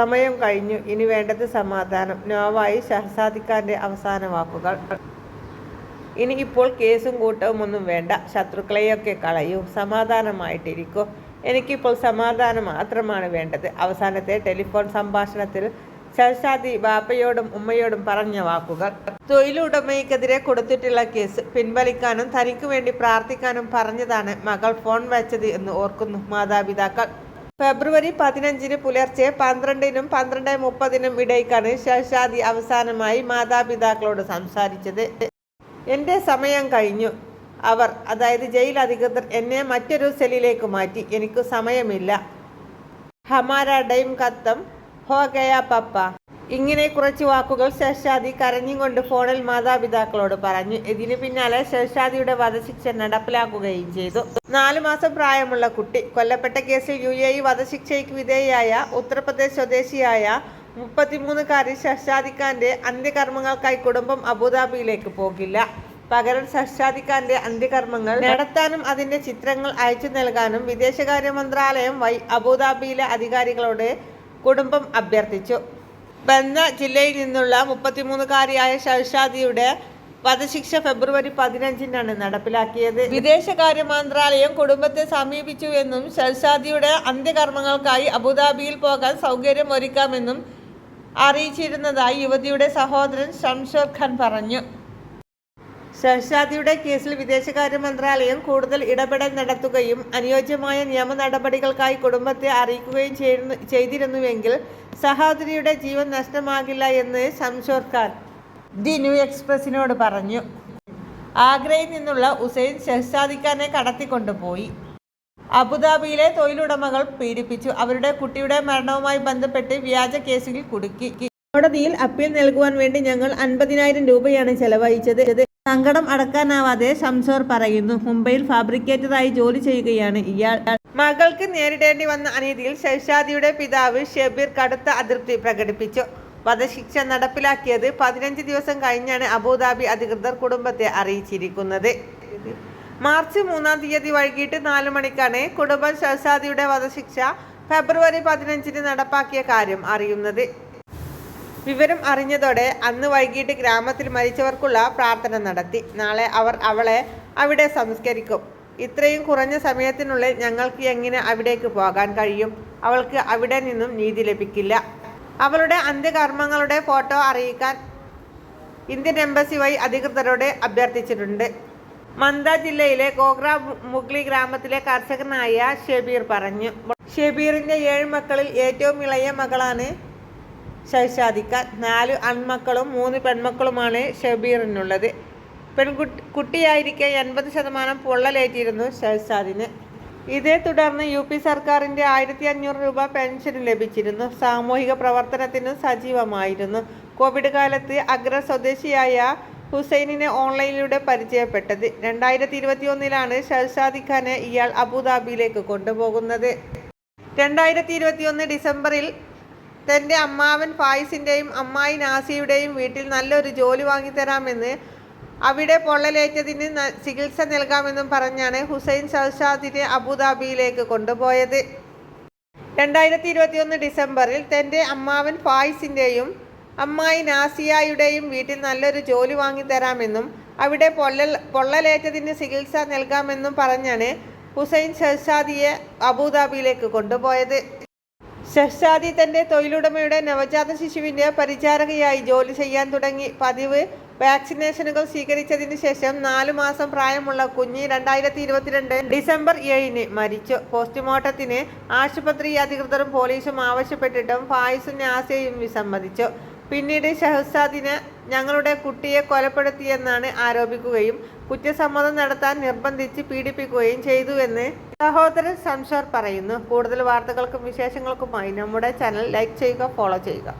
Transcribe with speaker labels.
Speaker 1: സമയം കഴിഞ്ഞു. ഇനി വേണ്ടത് സമാധാനം. നോവായി ഷഹസാദിഖാന്റെ അവസാന വാക്കുകൾ. ഇനി ഇപ്പോൾ കേസും കൂട്ടവും ഒന്നും വേണ്ട. ശത്രുക്കളെയൊക്കെ കളയൂ. സമാധാനമായിട്ടിരിക്കൂ. എനിക്കിപ്പോൾ സമാധാനം മാത്രമാണ് വേണ്ടത്. അവസാനത്തെ ടെലിഫോൺ സംഭാഷണത്തിൽ ഷഹസാദി ബാപ്പയോടും ഉമ്മയോടും പറഞ്ഞ വാക്കുകൾ. തൊഴിലുടമയ്ക്കെതിരെ കൊടുത്തിട്ടുള്ള കേസ് പിൻവലിക്കാനും തനിക്ക് വേണ്ടി പ്രാർത്ഥിക്കാനും പറഞ്ഞതാണ് മകൾ ഫോൺ വെച്ചത് എന്ന് ഓർക്കുന്നു മാതാപിതാക്കൾ. ഫെബ്രുവരി പതിനഞ്ചിന് പുലർച്ചെ പന്ത്രണ്ടിനും പന്ത്രണ്ട് മുപ്പതിനും ഇടയ്ക്കാണ് ശേഷാദി അവസാനമായി മാതാപിതാക്കളോട് സംസാരിച്ചത്. എന്റെ സമയം കഴിഞ്ഞു. അവർ അതായത് ജയിൽ അധികൃതർ എന്നെ മറ്റൊരു സെല്ലിലേക്ക് മാറ്റി. എനിക്ക് സമയമില്ല. ഹമാര ഡൈം കത്തം ഹോ ഗയ പപ്പ. ഇങ്ങനെ കുറച്ച് വാക്കുകൾ ശേഷാദി കരഞ്ഞുകൊണ്ട് ഫോണിൽ മാതാപിതാക്കളോട് പറഞ്ഞു. ഇതിനു പിന്നാലെ ശേഷാദിയുടെ വധശിക്ഷ നടപ്പിലാക്കുകയും ചെയ്തു. നാലു മാസം പ്രായമുള്ള കുട്ടി കൊല്ലപ്പെട്ട കേസിൽ യു എ ഇ വധശിക്ഷയ്ക്ക് വിധേയയായ ഉത്തർപ്രദേശ് സ്വദേശിയായ മുപ്പത്തിമൂന്നുകാരി ശശാദിഖാന്റെ ഖാന്റെ അന്ത്യകർമ്മങ്ങൾക്കായി കുടുംബം അബുദാബിയിലേക്ക് പോകില്ല. പകരം ശശാദിഖാന്റെ അന്ത്യകർമ്മങ്ങൾ നടത്താനും അതിന്റെ ചിത്രങ്ങൾ അയച്ചു നൽകാനും വിദേശകാര്യ മന്ത്രാലയം വൈ അബുദാബിയിലെ അധികാരികളോട് കുടുംബം അഭ്യർത്ഥിച്ചു. ബന്ന ജില്ലയിൽ നിന്നുള്ള മുപ്പത്തിമൂന്നുകാരിയായ ഷഹ്ഷാദിയുടെ വധശിക്ഷ ഫെബ്രുവരി പതിനഞ്ചിനാണ് നടപ്പിലാക്കിയത്. വിദേശകാര്യ മന്ത്രാലയം കുടുംബത്തെ സമീപിച്ചു എന്നും ഷഹ്ഷാദിയുടെ അന്ത്യകർമ്മങ്ങൾക്കായി അബുദാബിയിൽ പോകാൻ സൗകര്യം ഒരുക്കാമെന്നും അറിയിച്ചിരുന്നതായി യുവതിയുടെ സഹോദരൻ ഷംഷോർ ഖാൻ പറഞ്ഞു. ഷഹ്ഷാദിയുടെ കേസിൽ വിദേശകാര്യ മന്ത്രാലയം കൂടുതൽ ഇടപെടൽ നടത്തുകയും അനുയോജ്യമായ നിയമ നടപടികൾക്കായി കുടുംബത്തെ അറിയിക്കുകയും ചെയ്യുന്നു ചെയ്തിരുന്നുവെങ്കിൽ സഹോദരിയുടെ ജീവൻ നഷ്ടമാകില്ല എന്ന് സംഷോർ ഖാൻ ദി ന്യൂ എക്സ്പ്രസിനോട് പറഞ്ഞു. ആഗ്രയിൽ നിന്നുള്ള ഉസൈൻ ഷഹ്സാദി ഖാനെ കടത്തിക്കൊണ്ടുപോയി. അബുദാബിയിലെ തൊഴിലുടമകൾ പീഡിപ്പിച്ചു. അവരുടെ കുട്ടിയുടെ മരണവുമായി ബന്ധപ്പെട്ട് വ്യാജ കേസുകൾ കുടുക്കി കോടതിയിൽ അപ്പീൽ നൽകുവാൻ വേണ്ടി ഞങ്ങൾ അൻപതിനായിരം രൂപയാണ് ചെലവഴിച്ചത്. സങ്കടം അടക്കാനാവാതെ ശംസോർ പറയുന്നു. മുംബൈയിൽ ഫാബ്രിക്കേറ്ററായി ജോലി ചെയ്യുകയാണ് ഇയാൾ. മകൾക്ക് നേരിടേണ്ടി വന്ന അനീതിയിൽ ഷെഷാദിയുടെ പിതാവ് ഷെബീർ കടുത്ത അതൃപ്തി പ്രകടിപ്പിച്ചു. വധശിക്ഷ നടപ്പിലാക്കിയത് പതിനഞ്ച് ദിവസം കഴിഞ്ഞാണ് അബുദാബി അധികൃതർ കുടുംബത്തെ അറിയിച്ചിരിക്കുന്നത്. മാർച്ച് മൂന്നാം തീയതി വൈകിട്ട് നാല് മണിക്കാണ് കുടുംബം ഷെഷാദിയുടെ വധശിക്ഷ ഫെബ്രുവരി പതിനഞ്ചിന് നടപ്പാക്കിയ കാര്യം അറിയുന്നത്. വിവരം അറിഞ്ഞതോടെ അന്ന് വൈകിട്ട് ഗ്രാമത്തിൽ മരിച്ചവർക്കുള്ള പ്രാർത്ഥന നടത്തി. നാളെ അവർ അവളെ അവിടെ സംസ്കരിക്കും. ഇത്രയും കുറഞ്ഞ സമയത്തിനുള്ളിൽ ഞങ്ങൾക്ക് എങ്ങനെ അവിടേക്ക് പോകാൻ കഴിയും? അവൾക്ക് അവിടെ നിന്നും നീതി ലഭിക്കില്ല. അവളുടെ അന്ത്യകർമ്മങ്ങളുടെ ഫോട്ടോ അറിയിക്കാൻ ഇന്ത്യൻ എംബസി വഴി അധികൃതരോട് അഭ്യർത്ഥിച്ചിട്ടുണ്ട്. മന്ദ ജില്ലയിലെ ഗോഗ്ര മുഗ്ലി ഗ്രാമത്തിലെ കർഷകനായ ഷെബീർ പറഞ്ഞു. ഷെബീറിന്റെ ഏഴ് മക്കളിൽ ഏറ്റവും ഇളയ മകളാണ് ഷഹ്ഷാദിക്ക നാല് ആൺമക്കളും മൂന്ന് പെൺമക്കളുമാണ് ഷബീറിനുള്ളത്. പെൺകുട്ടി കുട്ടിയായിരിക്കെ എൺപത് ശതമാനം പൊള്ളലേറ്റിയിരുന്നു ഷഹസാദിന്. ഇതേ തുടർന്ന് യു പി സർക്കാരിന്റെ ആയിരത്തി അഞ്ഞൂറ് രൂപ പെൻഷൻ ലഭിച്ചിരുന്നു. സാമൂഹിക പ്രവർത്തനത്തിനും സജീവമായിരുന്നു. കോവിഡ് കാലത്ത് അഗ്ര സ്വദേശിയായ ഹുസൈനിനെ ഓൺലൈനിലൂടെ പരിചയപ്പെട്ടത്. രണ്ടായിരത്തി ഇരുപത്തി ഒന്നിലാണ് ഷഹസാദി ഖാനെ ഇയാൾ അബുദാബിയിലേക്ക് കൊണ്ടുപോകുന്നത്. രണ്ടായിരത്തി ഇരുപത്തി ഒന്ന് ഡിസംബറിൽ തന്റെ അമ്മാവൻ ഫായിസിന്റെയും അമ്മായി നാസിയുടെയും വീട്ടിൽ നല്ലൊരു ജോലി വാങ്ങിത്തരാമെന്ന് അവിടെ പൊള്ളലേറ്റതിന് ചികിത്സ നൽകാമെന്നും പറഞ്ഞാണ് ഹുസൈൻ സൗഷാദിനെ അബുദാബിയിലേക്ക് കൊണ്ടുപോയത്. രണ്ടായിരത്തി ഇരുപത്തിയൊന്ന് ഡിസംബറിൽ തന്റെ അമ്മാവൻ ഫായിസിന്റെയും അമ്മായി നാസിയായുടെയും വീട്ടിൽ നല്ലൊരു ജോലി വാങ്ങിത്തരാമെന്നും അവിടെ പൊള്ളൽ പൊള്ളലേറ്റതിന് ചികിത്സ നൽകാമെന്നും പറഞ്ഞാണ് ഹുസൈൻ ഷഹ്സാദിയെ അബുദാബിയിലേക്ക് കൊണ്ടുപോയത്. ഷഹ്ഷാദി തന്റെ തൊഴിലുടമയുടെ നവജാത ശിശുവിന്റെ പരിചാരകയായി ജോലി ചെയ്യാൻ തുടങ്ങി. പതിവ് വാക്സിനേഷനുകൾ സ്വീകരിച്ചതിന് ശേഷം നാലു മാസം പ്രായമുള്ള കുഞ്ഞ് രണ്ടായിരത്തി ഇരുപത്തിരണ്ട് ഡിസംബർ ഏഴിന് മരിച്ചു. പോസ്റ്റ്മോർട്ടത്തിന് ആശുപത്രി അധികൃതരും പോലീസും ആവശ്യപ്പെട്ടിട്ടും ഫായിസും നാസയും വിസമ്മതിച്ചു. പിന്നീട് ഷഹസാദിനെ ഞങ്ങളുടെ കുട്ടിയെ കൊലപ്പെടുത്തിയെന്നാണ് ആരോപിക്കുകയും കുറ്റസമ്മതം നടത്താൻ നിർബന്ധിച്ച് പീഡിപ്പിക്കുകയും ചെയ്തുവെന്ന് സഹോദരൻ സംഷർ പറയുന്നു കൂടുതൽ വാർത്തകൾക്കും വിശേഷങ്ങൾക്കുമായി നമ്മുടെ ചാനൽ ലൈക്ക് ചെയ്യുക ഫോളോ ചെയ്യുക.